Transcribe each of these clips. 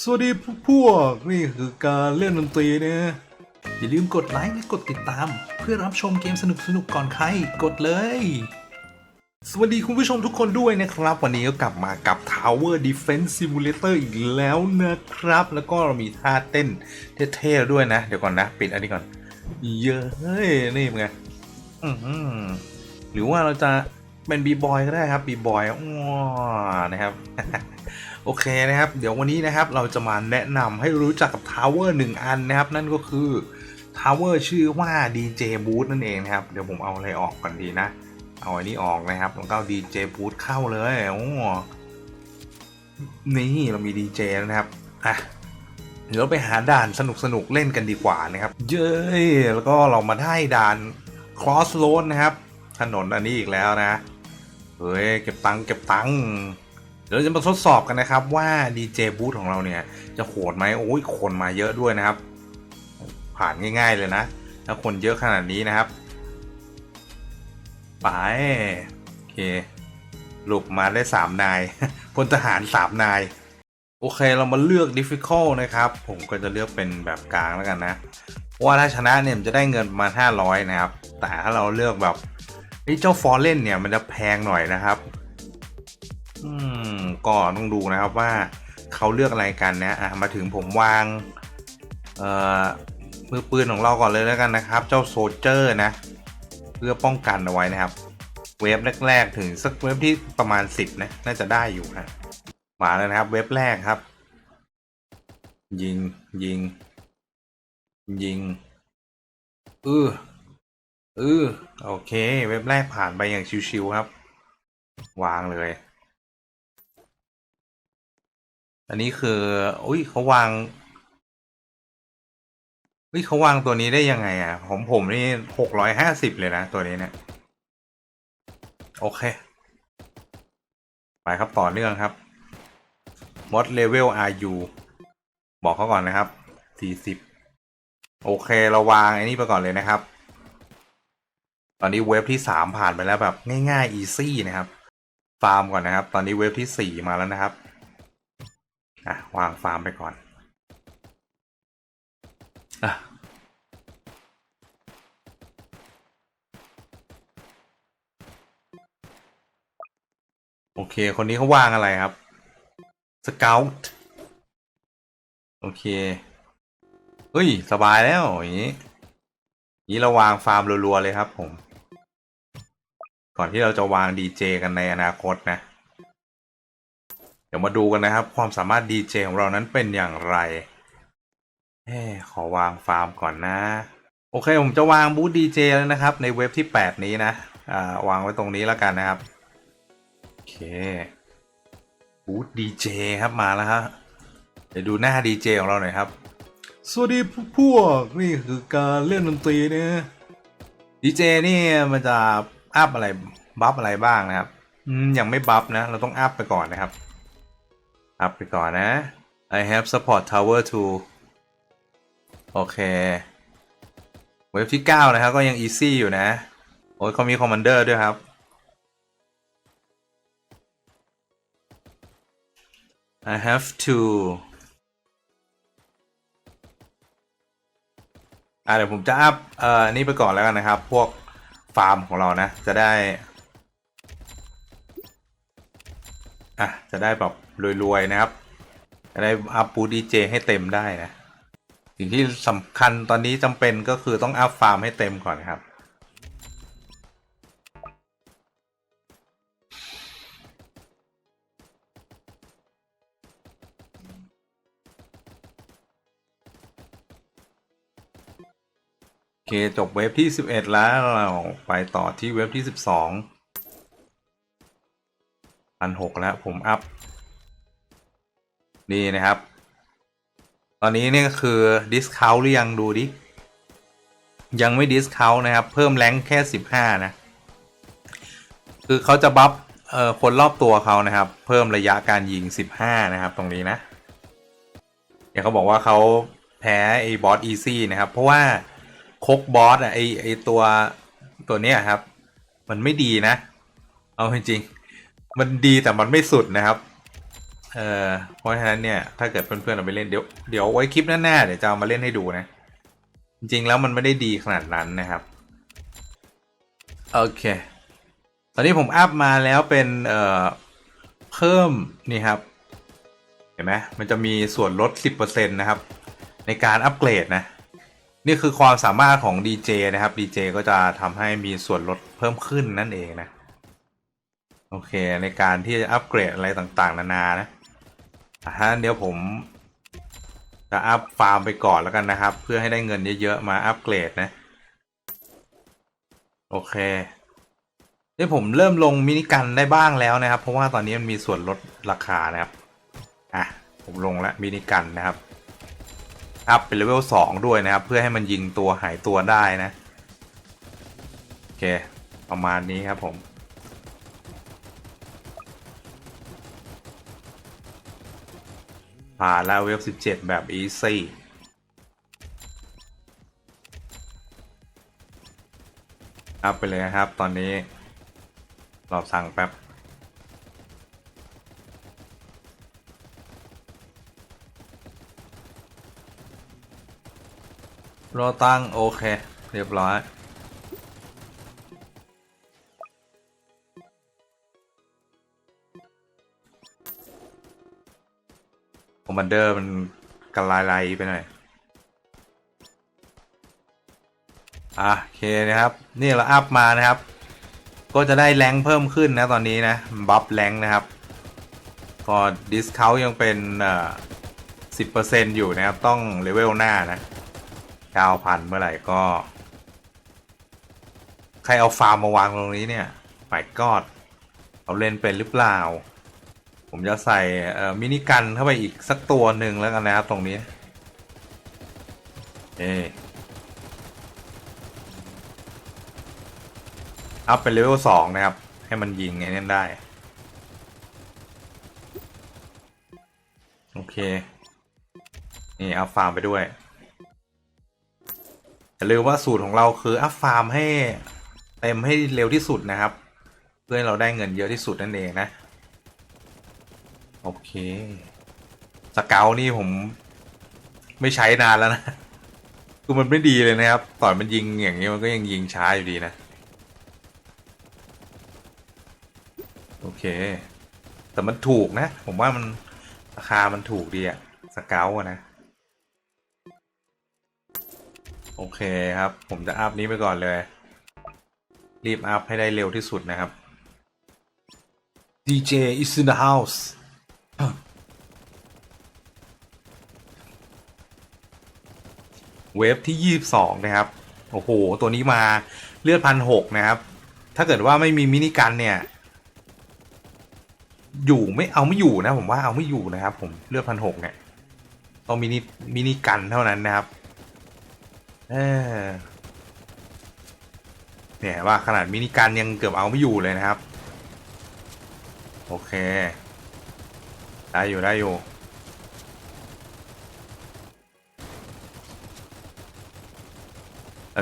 สวัสดีพวกนี่คือการเล่นดนตรีนะอย่าลืมกดไลค์และกดติดตาม เพื่อรับชมเกมสนุกๆก่อนใครกดเลย สวัสดีคุณผู้ชมทุกคนด้วยนะครับ วันนี้ก็กลับมากับ Tower Defense Simulator อีกแล้วนะครับ แล้วก็เรามีท่าเต้นเท่ๆด้วยนะ เดี๋ยวก่อนนะ ปิดอันนี้ก่อน เยอะเฮ้ยนี่เป็นไงอื้อหือหรือว่าเราจะเป็นบีบอยก็ได้ครับบีบอยอ้อนะครับ โอเคนะครับ เดี๋ยววันนี้นะครับเราจะมาแนะนำให้รู้จักกับทาวเวอร์หนึ่งอันนะครับ นั่นก็คือทาวเวอร์ชื่อว่า DJ Booth นั่นเองนะครับ เดี๋ยวผมเอาอะไรออกก่อนดีนะ เอาอันนี้ออกนะครับแล้วก็ DJ Booth เข้าเลยโอ้นี่เรามี DJ แล้วนะครับอะเดี๋ยวไปหาด่านสนุกสนุกเล่นกันดีกว่านะครับ เย้แล้วก็เรามาได้ด่าน Cross Road นะครับ ถนนอันนี้อีกแล้วนะ เฮ้ยเก็บตังค์เก็บตังค์ ดี๋ยวเราจะมาทดสอบกันนะครับว่า DJ Booth ของเราเนี่ย จะโหดไหมโอ้ยคนมาเยอะด้วยนะครับ ผ่านง่ายๆเลยนะ ถ้าคนเยอะขนาดนี้นะครับ ไป โอเคหลุปมาได้สามนายพลทหารสามนาย โอเคเรามาเลือก difficult นะครับ ผมก็จะเลือกเป็นแบบกลางแล้วกันนะว่าถ้าชนะเนี่ยจะได้เงินประมาณ500 นะครับ แต่ถ้าเราเลือกแบบไอ้เจ้าฟอร์เรนเนี่ยมันจะแพงหน่อยนะครับ มก็ต้องดูนะครับว่าเขาเลือกอะไรกันนะอะมาถึงผมวางเอ่อมือปืนของเราก่อนเลยแล้วกันนะครับ เจ้าโซเจอร์นะ เพื่อป้องกันเอาไว้นะครับ เวฟแรกๆ ถึงสักเวฟที่ประมาณ 10 นะ น่าจะได้อยู่นะมาแล้วนะครับ เวฟแรกครับ ยิงยิง ยิงเออเออโอเค เว็บแรกผ่านไปอย่างชิวๆครับ วางเลย อันนี้คือ อุ้ยเขาวางอุ้ยเขาวางตัวนี้ได้ยังไงอะของผมนี่หกร้อยห้าสิบเลยนะตัวนี้เนี่ย โอเค ไปครับต่อเนื่องครับ What level are you บอกเขาก่อนนะครับสี่สิบโอเคเราวางไอ้นี่ไปก่อนเลยนะครับ ตอนนี้เว็บที่สามผ่านไปแล้วแบบง่ายๆ easy นะครับ ฟาร์มก่อนนะครับ ตอนนี้เว็บที่สี่มาแล้วนะครับ อะวางฟาร์มไปก่อนอะโอเค คนนี้เขาวางอะไรครับ สเกลโอเค เฮ้ย สบายแล้วอย่างนี้ นี้เราวางฟาร์มรัวๆเลยครับผม ก่อนที่เราจะวางดีเจกันในอนาคตนะ ดี๋ยวมาดูกันนะครับ ความสามารถดีเจของเรานั้นเป็นอย่างไรเอ้ขอวางฟาร์มก่อนนะ โอเค ผมจะวางบูธดีเจแล้วนะครับ ในเว็บที่ 8 นี้นะอ่าวางไว้ตรงนี้แล้วกันนะครับ โอเคบูธดีเจครับมาแล้วฮะเดี๋ยวดูหน้าดีเจของเราหน่อยครับ สวัสดีพวกนี่คือการเล่นดนตรีนะดีเจนี่มันจะอัพอะไรบัฟอะไรบ้างนะครับอืมยังไม่บัฟนะ เราต้องอัพไปก่อนนะครับ อัพไปก่อนนะ I have support tower too โอเค เว็บที่ 9 นะครับ ก็ยัง easy อยู่นะ โอ้ยเขามี commander ด้วยครับ I have to อ่าเดี๋ยวผมจะอัพเอ่อนี่ไปก่อนแล้วกันนะครับ พวกฟาร์มของเรานะ จะได้ อะ จะได้แบบรวย ๆ นะครับ จะได้อัพปูดีเจให้เต็มได้นะ สิ่งที่สำคัญตอนนี้จำเป็นก็คือต้องอัพฟาร์มให้เต็มก่อนครับ โอเค จบเว็บที่ 11 แล้วเราไปต่อที่เว็บที่ 12 พันหกแล้วผมอัพนี่นะครับ ตอนนี้เนี่ยก็คือดิสคาวหรือยังดูดิ ยังไม่ดิสคาวนะครับ เพิ่มแรงค์แค่15นะ คือเขาจะบัฟเอ่อคนรอบตัวเขานะครับ เพิ่มระยะการยิง15นะครับ ตรงนี้นะเดี๋ยวเขาบอกว่าเขาแพ้ไอ้บอสอีซี่นะครับ เพราะว่าคกบอสอะไอไอตัวตัวเนี้ยครับ มันไม่ดีนะ เอาจริงๆ มันดีแต่มันไม่สุดนะครับ เออเพราะฉะนั้นเนี่ย ถ้าเกิดเพื่อนๆเอาไปเล่นเดี๋ยวเดี๋ยวไว้คลิปหน้าๆเดี๋ยวจะเอามาเล่นให้ดูนะ จริงๆแล้วมันไม่ได้ดีขนาดนั้นนะครับ โอเค ตอนนี้ผมอัพมาแล้วเป็นเอ่อเพิ่มนี่ครับ เห็นไหมมันจะมีส่วนลด 10%นะครับ ในการอัปเกรดนะ นี่คือความสามารถของ DJ นะครับ DJ ก็จะทำให้มีส่วนลดเพิ่มขึ้นนั่นเองนะ โอเคในการที่จะอัปเกรดอะไรต่างๆ นานานะฮะเดี๋ยวผมจะอัพฟาร์มไปก่อนแล้วกันนะครับ เพื่อให้ได้เงินเยอะๆมาอัปเกรดนะ โอเคนี่ผมเริ่มลงมินิกันได้บ้างแล้วนะครับ เพราะว่าตอนนี้มันมีส่วนลดราคานะครับอะผมลงแล้วมินิกันนะครับอัพเป็นเลเวลสองด้วยนะครับ เพื่อให้มันยิงตัวหายตัวได้นะโอเคประมาณนี้ครับผม ผ่านแล้วเวฟสิบเจ็ดแบบอีซี่อัพไปเลยนะครับตอนนี้รอสั่งแป๊บรอตั้งโอเค เรียบร้อย อมมานเดอร์มันกันลายลายไปหน่อยอะโอเคนะครับ นี่เราอัพมานะครับ ก็จะได้แรงเพิ่มขึ้นนะตอนนี้นะบัฟแรงนะครับก็ดิสคาวยังเป็นเอ่อสิบเปอร์เซ็นอยู่นะครับ ต้องเลเวลหน้านะเก้าพันเมื่อไหร่ก็ ใครเอาฟาร์มมาวางตรงนี้เนี่ยไปกอดเอาเล่นเป็นหรือเปล่า ผมจะใส่มินิกันเข้าไปอีกสักตัวหนึ่งแล้วกันนะครับตรงนี้เออัพเป็นเลเวลสองนะครับ ให้มันยิงไงนั่นได้ โอเค นี่อัพฟาร์มไปด้วยอย่าลืมว่าสูตรของเราคืออัพฟาร์มให้เต็มให้เร็วที่สุดนะครับ เพื่อให้เราได้เงินเยอะที่สุดนั่นเองนะ โอเค สเกลนี่ผมไม่ใช้นานแล้วนะ คือมันไม่ดีเลยนะครับต่อนมันยิงอย่างนี้มันก็ยังยิงช้าอยู่ดีนะ โอเค แต่มันถูกนะ ผมว่ามันราคามันถูกดีอะสเกลนะ โอเคครับ ผมจะอัพนี้ไปก่อนเลย รีบอัพให้ได้เร็วที่สุดนะครับ DJ is in the house เวฟที่ 22 นะครับ โอ้โห ตัวนี้มาเลือดพันหกนะครับ ถ้าเกิดว่าไม่มีมินิกันเนี่ย อยู่ไม่เอาไม่อยู่นะผมว่าเอาไม่อยู่นะครับผมเลือดพันหกเนี่ยต้องมินิมินิกันเท่านั้นนะครับเออเนี่ยว่าขนาดมินิกันยังเกือบเอาไม่อยู่เลยนะครับ โอเค ได้อยู่ได้อยู่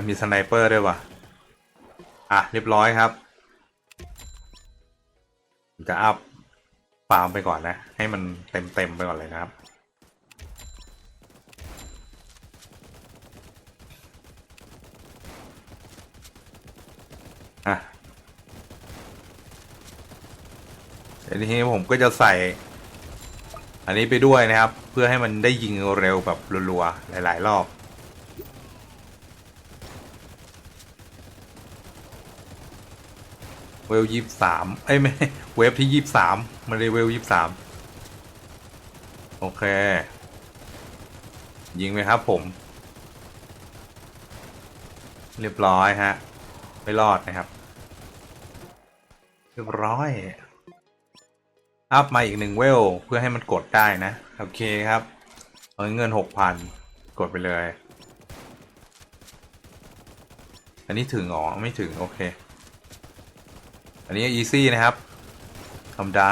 มีสไนเปอร์ด้วยว่ะ อะ เรียบร้อยครับ จะอัพฟาร์มไปก่อนนะ ให้มันเต็มเต็มๆไปก่อนเลยนะครับ อะทีนี้ผมก็จะใส่ อันนี้ไปด้วยนะครับ เพื่อให้มันได้ยิงเร็วแบบรัวๆ หลาย ๆ รอบ เวลยี่สามเอ้ยไม่เวฟที่ยี่สามมันเลยเวลยี่สามโอเค ยิงไหมครับผม เรียบร้อยฮะ ไม่รอดนะครับ เรียบร้อย อัพมาอีกหนึ่งเวล เพื่อให้มันกดได้นะ โอเคครับเอาเงินหกพันกดไปเลย อันนี้ถึงอ๋อไม่ถึง โอเค อันนี้ easy นะครับธรรมดา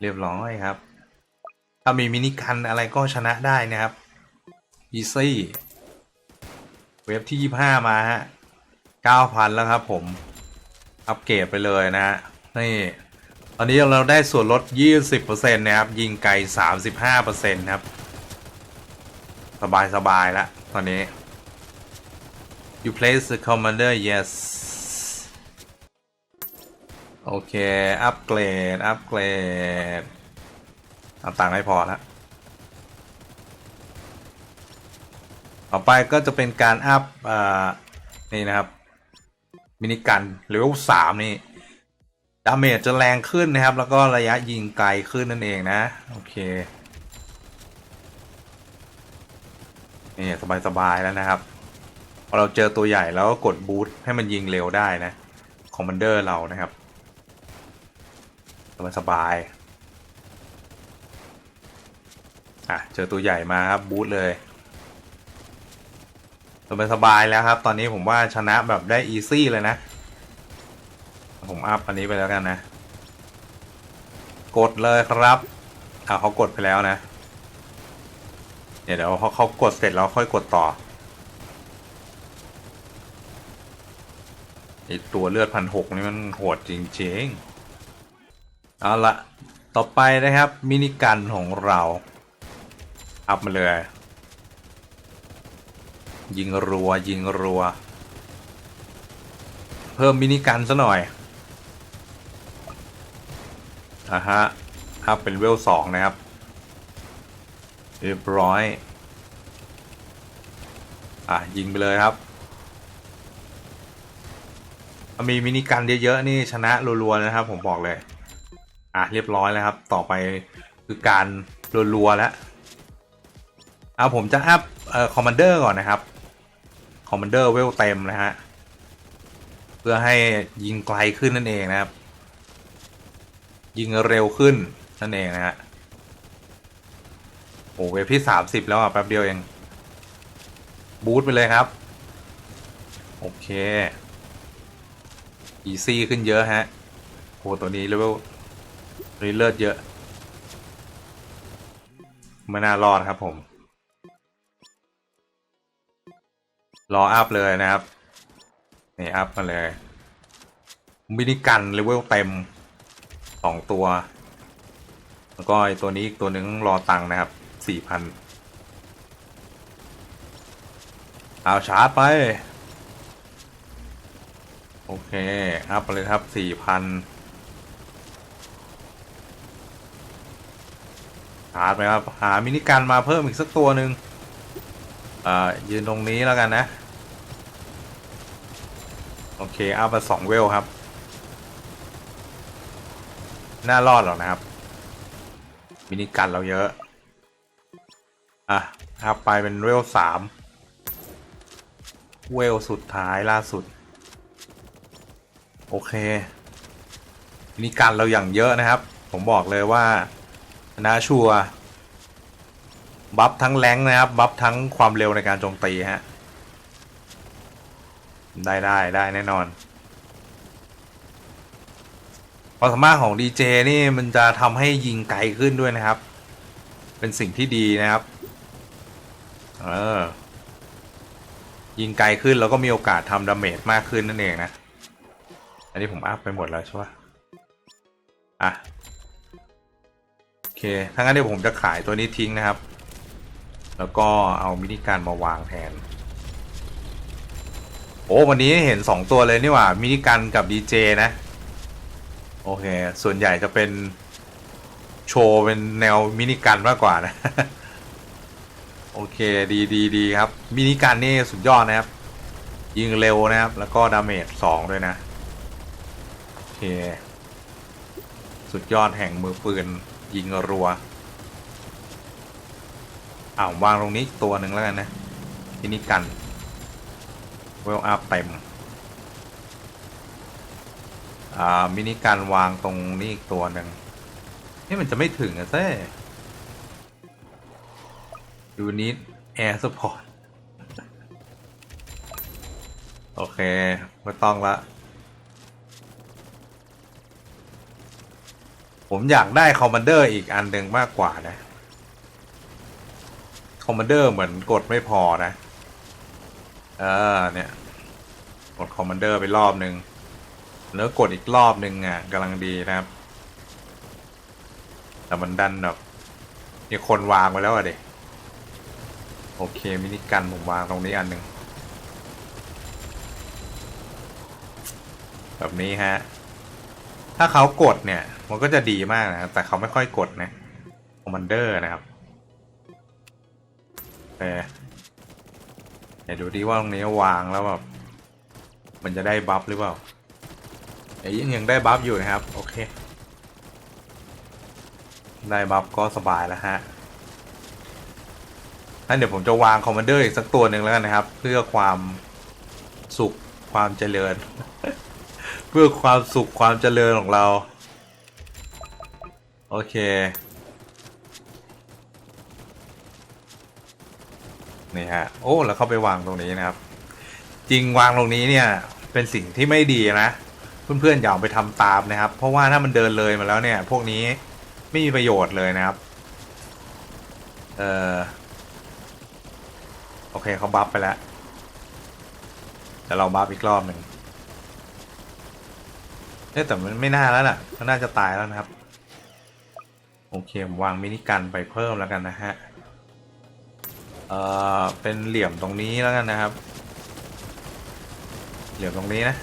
เรียบร้อยครับ ถ้ามีมินิกันอะไรก็ชนะได้นะครับ easy เว็บที่ 25 มาฮะ 9,000 แล้วครับผม อัปเกรดไปเลยนะฮะ นี่ ตอนนี้เราได้ส่วนลด 20%นะครับ ยิงไกล 35%ครับ สบายสบายๆแล้วตอนนี้ you place the commander yes โอเค อัปเกรด อัปเกรด เอาตังค์ให้พอแล้วต่อไปก็จะเป็นการอัพอ่านี่นะครับ มินิกันเลเวลสามนี่ ดาเมจจะแรงขึ้นนะครับ แล้วก็ระยะยิงไกลขึ้นนั่นเองนะ โอเค นี่ สบาย ๆ แล้วนะครับ อเราเจอตัวใหญ่แล้วก็กดบูทให้มันยิงเร็วได้นะคอมมานเดอร์เรานะครับมันสบายอะเจอตัวใหญ่มาครับบูทเลยมันสบายแล้วครับ ตอนนี้ผมว่าชนะแบบได้อีซี่เลยนะ ผมอัพอันนี้ไปแล้วกันนะ กดเลยครับอ่าเขากดไปแล้วนะ เดี๋ยวเดี๋ยวเขาเขากดเสร็จแล้วค่อยกดต่อ ไอตัวเลือดพันหกนี่มันโหดจริงๆ เอาละต่อไปนะครับ มินิกันของเรา อัพมาเลย ยิงรัว ยิงรัว เพิ่มมินิกันซะหน่อยอะฮะอัพเป็นเวลสองนะครับ เรียบร้อย อะ ยิงไปเลยครับ มีมินิกันเยอะๆนี่ชนะรัวๆนะครับ ผมบอกเลย อะเรียบร้อยแล้วครับ ต่อไปคือการรัวๆแล้วเอาผมจะอัพเอ่อคอมมานเดอร์ก่อนนะครับคอมมานเดอร์เวลเต็มนะฮะเพื่อให้ยิงไกลขึ้นนั่นเองนะครับ ยิงเร็วขึ้นนั่นเองนะฮะโอ้เวฟที่สามสิบแล้วอะแป๊บเดียวเองบูทไปเลยครับ โอเค อีซี่ขึ้นเยอะฮะโอ้ตัวนี้เลเวลตัวนี้เลือดเยอะไม่น่ารอดครับผม รออัพเลยนะครับ นี่อัพมาเลย มินิกันเลเวลเต็มสองตัว แล้วก็ไอตัวนี้อีกตัวหนึ่งรอตังนะครับสี่พันเอาชาร์จไป โอเค อัพไปเลยครับสี่พันชาไปครับ หามินิกันมาเพิ่มอีกสักตัวหนึ่งอ่า ยืนตรงนี้แล้วกันนะ โอเค อัพมาสองเวลครับ น่ารอดหรอกนะครับ มินิกันเราเยอะ อะอัพไปเป็นเวลสามเวลสุดท้ายล่าสุด โอเคมินิกันเราอย่างเยอะนะครับ ผมบอกเลยว่านะชัวร์บัฟทั้งแรงนะครับ บัฟทั้งความเร็วในการโจมตีฮะ ได้ได้ได้แน่นอนความสามารถของดีเจนี่มันจะทำให้ยิงไกลขึ้นด้วยนะครับ เป็นสิ่งที่ดีนะครับ เออ ยิงไกลขึ้นแล้วก็มีโอกาสทำดาเมจมากขึ้นนั่นเองนะ อันนี้ผมอัพไปหมดแล้วใช่ปะอะ โอเค ถ้างั้นเดี๋ยวผมจะขายตัวนี้ทิ้งนะครับ แล้วก็เอามินิการมาวางแทน โอ้วันนี้เห็นสองตัวเลยนี่หว่า มินิกันกับดีเจนะ โอเค ส่วนใหญ่จะเป็นโชว์เป็นแนวมินิกันมากกว่านะ โอเคดีดีดีครับ มินิกันนี่สุดยอดนะครับ ยิงเร็วนะครับ แล้วก็ดาเมจสองด้วยนะ เค สุดยอดแห่งมือปืน ยิงรัวอ้าววางตรงนี้ตัวหนึ่งแล้วกันนะมินิกัน เวลอัพเต็ม อ่า มินิการวางตรงนี้อีกตัวหนึ่งนี่มันจะไม่ถึงอะเซ่ดูนิดแอร์สปอร์ต โอเค ไม่ต้องละ ผมอยากได้คอมมานเดอร์อีกอันหนึ่งมากกว่านะ คอมมานเดอร์เหมือนกดไม่พอนะ เออเนี่ย กดคอมมานเดอร์ไปรอบหนึ่งแล้วกดอีกรอบหนึ่งอะกำลังดีนะครับ แต่มันดันแบบมีคนวางไว้แล้วอะเด็กโอเค มินิกันผมวางตรงนี้อันหนึ่งแบบนี้ฮะ ถ้าเขากดเนี่ย มันก็จะดีมากนะแต่เขาไม่ค่อยกดนะคอมมานเดอร์นะครับเออเดี๋ยวดูดีว่าตรงนี้วางแล้วแบบมันจะได้บัฟหรือเปล่าเอ้ยังยังได้บัฟอยู่นะครับ โอเค ได้บัฟก็สบายแล้วฮะงั้นเดี๋ยวผมจะวางคอมมานเดอร์อีกสักตัวหนึ่งแล้วกันนะครับ เพื่อความสุขความเจริญ พื่อความสุขความเจริญของเรา โอเค นี่ฮะ โอ้ แล้วเข้าไปวางตรงนี้นะครับ จริงวางตรงนี้เนี่ย เป็นสิ่งที่ไม่ดีนะ เพื่อนๆอย่าไปทำตามนะครับ เพราะว่าถ้ามันเดินเลยมาแล้วเนี่ย พวกนี้ไม่มีประโยชน์เลยนะครับ เออโอเคเขาบัฟไปแล้วแต่เราบัฟอีกรอบหนึ่ง เอ๊แต่มันไม่น่าแล้วล่ะมันน่าจะตายแล้วนะครับ โอเควางมินิกันไปเพิ่มแล้วกันนะฮะ เอ่อ เป็นเหลี่ยมตรงนี้แล้วกันนะครับ เหลี่ยมตรงนี้นะ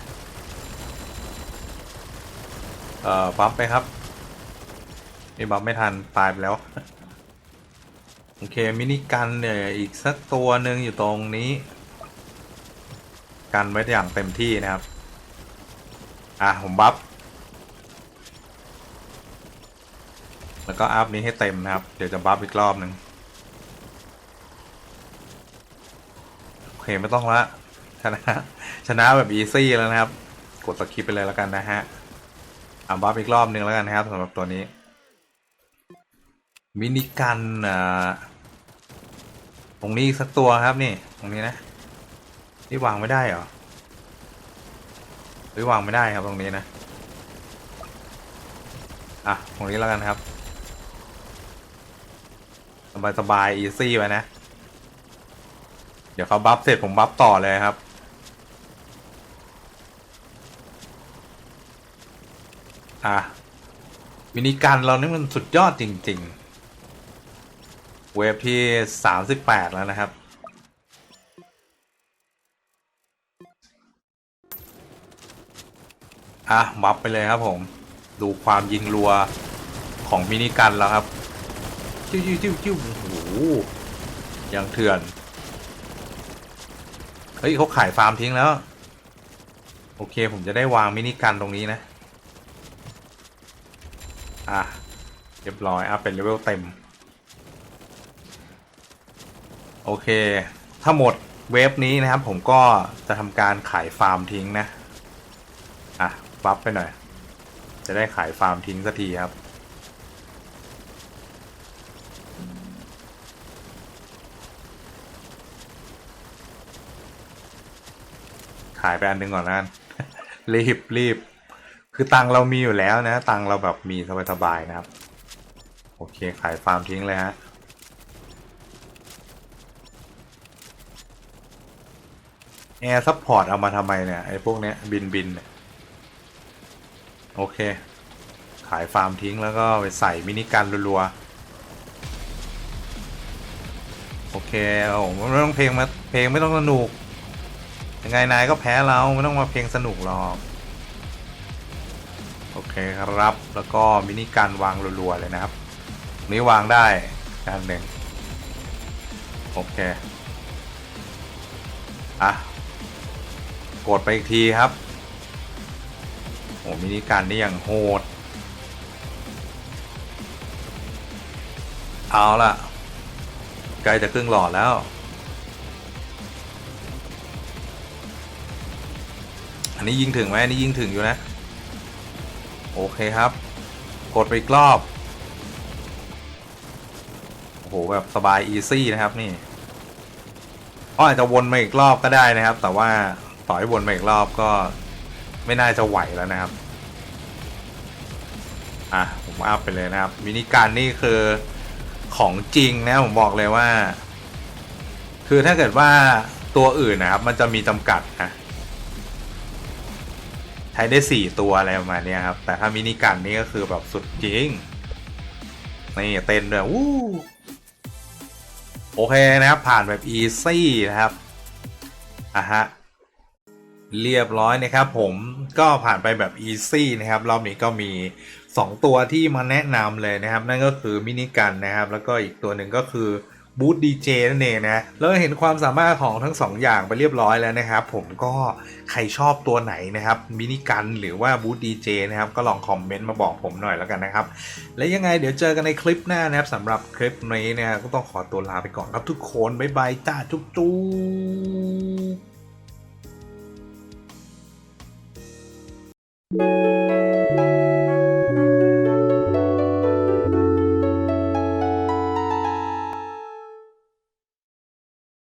เอ่อ บัฟไปครับนี่บัฟไม่ทันตายไปแล้ว โอเค มินิกันเนี่ยอีกสักตัวหนึ่งอยู่ตรงนี้ กันไว้อย่างเต็มที่นะครับ อะผมบัฟ แล้วก็อัพนี้ให้เต็มนะครับ เดี๋ยวจะบัฟอีกรอบหนึ่งโอเคไม่ต้องละชนะชนะแบบอีซี่แล้วนะครับ กดสกิปไปเลยแล้วกันนะฮะอะบัฟอีกรอบหนึ่งแล้วกันนะครับสำหรับตัวนี้มินิกันอ่าตรงนี้สักตัวครับนี่ ตรงนี้นะ นี่วางไม่ได้เหรอ หรือวางไม่ได้ครับตรงนี้นะ อะตรงนี้แล้วกันครับ สบายสบายอีซี่ไปนะ เดี๋ยวเขาบัฟเสร็จผมบัฟต่อเลยครับ อะมินิกันเรานี่มันสุดยอดจริง ๆ เวฟที่ 38 แล้วนะครับ อะบัฟไปเลยครับผม ดูความยิงรัวของมินิกันแล้วครับ จิ้วจิ้วจิ้วจิ้วโอ้โหยังเถื่อน เฮ้ยเขาขายฟาร์มทิ้งแล้ว โอเคผมจะได้วางมินิกันตรงนี้นะ อะ เรียบร้อยอะเป็นเลเวลเต็ม โอเค ถ้าหมดเวฟนี้นะครับผมก็จะทำการขายฟาร์มทิ้งนะอะ บัฟไปหน่อย จะได้ขายฟาร์มทิ้งสักทีครับ ขายไปอันหนึ่งก่อนนะรีบรีบ คือตังเรามีอยู่แล้วนะ ตังเราแบบมีสบายๆนะครับ โอเคขายฟาร์มทิ้งเลยฮะแอร์ซัพพอร์ตเอามาทำไมเนี่ยไอ้พวกเนี้ยบินบินเนี่ย โอเค ขายฟาร์มทิ้งแล้วก็ไปใส่มินิกันรัวๆ โอเคโอ้โหไม่ต้องเพลงมาเพลงไม่ต้องสนุก ยังไงนายก็แพ้เราไม่ต้องมาเพลงสนุกหรอก โอเคครับแล้วก็มินิกันวางรัวๆ เลยนะครับนี้วางได้อันหนึ่งโอเค อะ กดไปอีกทีครับ โอ้มินิกันนี่ยังโหด เอาล่ะ ใกล้จะครึ่งหลอดแล้ว อันนี้ยิงถึงไหมอันนี้ยิงถึงอยู่นะ โอเคครับ กดไปอีกรอบ โอ้โห แบบสบาย อีซี่ นะครับนี่ก็อาจจะวนมาอีกรอบก็ได้นะครับ แต่ว่าต่อให้วนมาอีกรอบก็ ไม่น่าจะไหวแล้วนะครับ อะ ผมอัพไปเลยนะครับ มินิการนี่คือของจริงนะผมบอกเลยว่า คือถ้าเกิดว่าตัวอื่นนะครับ มันจะมีจำกัดนะใช้ได้สี่ตัวอะไรประมาณนี้ครับ แต่ถ้ามินิกันนี่ก็คือแบบสุดจริง นี่เต้นด้วยวู้โอเคนะครับ ผ่านแบบอีซี่นะครับอะฮะ เรียบร้อยนะครับผมก็ผ่านไปแบบอีซี่นะครับรอบนี้ก็มี 2 ตัวที่มาแนะนำเลยนะครับ นั่นก็คือมินิกันนะครับ แล้วก็อีกตัวหนึ่งก็คือบูธดีเจนั่นเองนะแล้วเห็นความสามารถของทั้ง 2 อย่างไปเรียบร้อยแล้วนะครับ ผมก็ใครชอบตัวไหนนะครับมินิกันหรือว่าบูธดีเจนะครับ ก็ลองคอมเมนต์มาบอกผมหน่อยแล้วกันนะครับ และยังไงเดี๋ยวเจอกันในคลิปหน้านะครับสำหรับคลิปนี้เนี่ยก็ต้องขอตัวลาไปก่อนครับทุกคนบ๊ายบายจ้าจุ๊บจุ๊บ Música